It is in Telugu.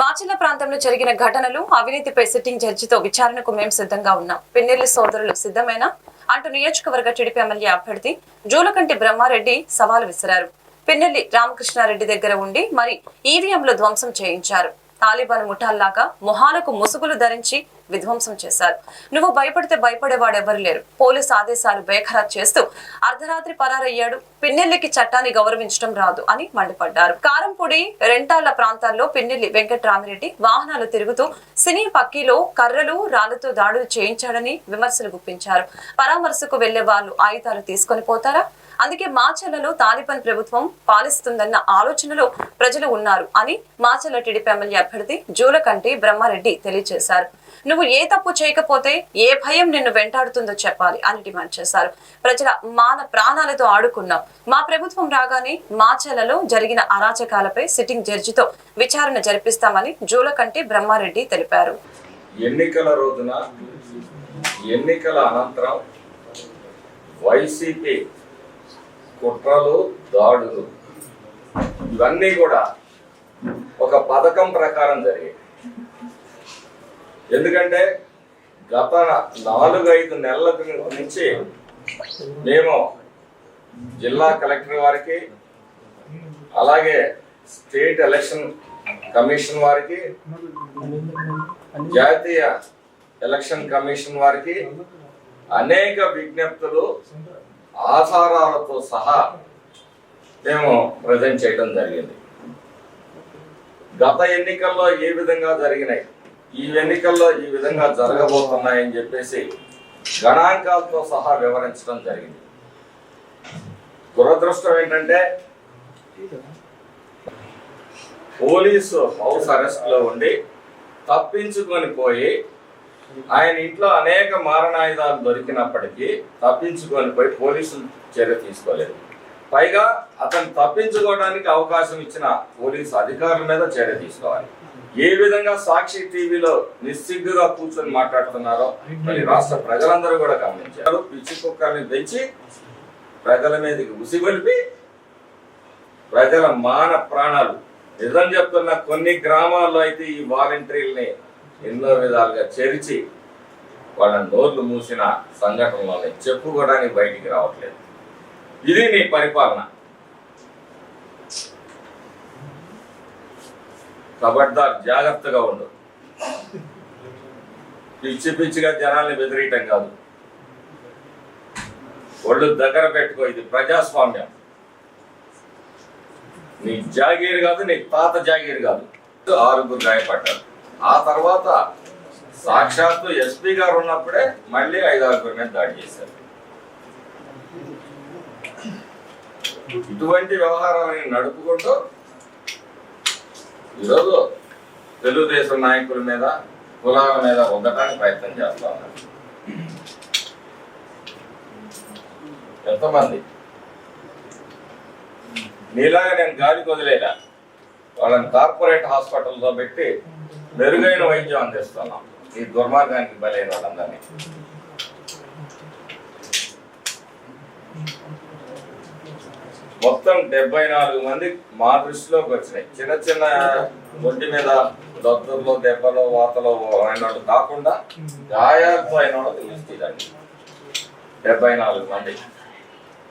మాచిల్ల ప్రాంతంలో జరిగిన ఘటనలు అవినీతిపై సిట్టింగ్ జడ్జితో విచారణకు మేం సిద్ధంగా ఉన్నాం. పిన్నెల్లి సోదరులు సిద్ధమేనా? అంటూ నియోజకవర్గ టీడీపీ ఎమ్మెల్యే అభ్యర్థి జూలకంటి బ్రహ్మారెడ్డి సవాలు విసిరారు. పిన్నెల్లి రామకృష్ణారెడ్డి దగ్గర ఉండి మరి ఈవీఎంలు ధ్వంసం చేయించారు. తాలిబాన్ ముఠాల్లాగా మొహాలకు ముసుగులు ధరించి విధ్వంసం చేశారు. నువ్వు భయపడితే భయపడేవాడెవరు లేరు. పోలీసు ఆదేశాలు బేఖరాత్ చేస్తూ అర్ధరాత్రి పరారయ్యాడు. పిన్నెల్లికి చట్టాన్ని గౌరవించడం రాదు అని మండిపడ్డారు. కారంపొడి రెంటాళ్ళ ప్రాంతాల్లో పిన్నెల్లి వెంకట్రామిరెడ్డి వాహనాలు తిరుగుతూ సినీ పక్కీలో కర్రలు రాళ్ళతో దాడులు చేయించాడని విమర్శలు గుప్పించారు. పరామర్శకు వెళ్ళే వాళ్ళు ఆయుధాలు తీసుకొని పోతారా? అందుకే మాచర్లలో తాలిబాన్ ప్రభుత్వం పాలిస్తుందన్న ఆలోచనలో ప్రజలు ఉన్నారు అని మాచర్ల టీడీపీ ఎమ్మెల్యే అభ్యర్థి జూలకంటి బ్రహ్మారెడ్డి తెలియజేశారు. నువ్వు ఏ తప్పు చేయకపోతే ఏ భయం నిన్ను వెంటాడుతుందో చెప్పాలి అని డిమాండ్ చేశారు. ప్రజల మాన ప్రాణాలతో ఆడుకున్నాం. మా ప్రభుత్వం రాగానే మాచర్లలో జరిగిన అరాచకాలపై సిట్టింగ్ జడ్జితో విచారణ జరిపిస్తామని జూలకంటి బ్రహ్మారెడ్డి తెలిపారు. ఎన్నికల రోజున ఎన్నికల అనంతరం వైసీపీ కుట్రలు దాడులు. ఇవన్నీ కూడా ఒక పథకం ప్రకారం జరిగాయి. ఎందుకంటే గత నాలుగు ఐదు నెలల నుంచి మేము జిల్లా కలెక్టర్ వారికి అలాగే స్టేట్ ఎలక్షన్ కమిషన్ వారికి జాతీయ ఎలక్షన్ కమిషన్ వారికి అనేక విజ్ఞప్తులు ఆధారాలతో సహా మేము ప్రజెంట్ చేయడం జరిగింది. గత ఎన్నికల్లో ఏ విధంగా జరిగినాయి? ఈ ఎన్నికల్లో ఈ విధంగా జరగబోతున్నాయని చెప్పేసి గణాంకాలతో సహా వివరించడం జరిగింది. దురదృష్టం ఏంటంటే పోలీసు హౌస్ అరెస్ట్లో ఉండి తప్పించుకొని పోయి ఆయన ఇంట్లో అనేక మారణాయుధాలు దొరికినప్పటికీ తప్పించుకొని పోయి పోలీసులు చర్య తీసుకోలేదు. పైగా అతను తప్పించుకోవడానికి అవకాశం ఇచ్చిన పోలీసు అధికారుల మీద చర్య తీసుకోవాలి. ఏ విధంగా సాక్షి టీవీలో నిస్సిగ్గుగా కూర్చొని మాట్లాడుతున్నారో మరి రాష్ట్ర ప్రజలందరూ కూడా గమనించారు. పిచ్చి కుక్కల్ని పెంచి ప్రజల మీదకి ఉసిగొలిపి ప్రజల మాన ప్రాణాలు. నిజం చెప్తున్న కొన్ని గ్రామాల్లో అయితే ఈ వాలంటీర్ని ఎన్నో విధాలుగా చేర్చి వాళ్ళ నోర్లు మూసిన సంఘటనలోనే చెప్పుకోవడానికి బయటికి రావట్లేదు. ఇది నీ పరిపాలన. కబడ్దార్ జాగ్రత్తగా ఉండు. పిచ్చి పిచ్చిగా జనాల్ని బెదిరియటం కాదు. ఒళ్ళు దగ్గర పెట్టుకో ఇది ప్రజాస్వామ్యం. నీ జాగీర్ కాదు నీ తాత జాగీర్ కాదు. ఆరుగురు గాయపడ్డారు. ఆ తర్వాత సాక్షాత్తు ఎస్పీ గారు ఉన్నప్పుడే మళ్ళీ ఐదు ఆరుగురు మీద దాడి చేశారు. ఇటువంటి వ్యవహారాలని నడుపుకుంటూ ఈరోజు తెలుగుదేశం నాయకుల మీద కులాల మీద ఉండటానికి ప్రయత్నం చేస్తా ఉన్నారు. ఎంతమంది? నీలాగా నేను గాలి వదిలేదా వాళ్ళని కార్పొరేట్ హాస్పిటల్తో పెట్టి మెరుగైన వైద్యం అందిస్తున్నాం. ఈ దుర్మార్గానికి బలైన వాళ్ళందరినీ. మొత్తం డెబ్బై నాలుగు మంది మా దృష్టిలోకి వచ్చినాయి. చిన్న చిన్న ఒంటి మీద దొద్దర్లో దెబ్బలో వాతలో అయిన కాకుండా గాయాలతో అయిన వాళ్ళు డెబ్బై నాలుగు మంది.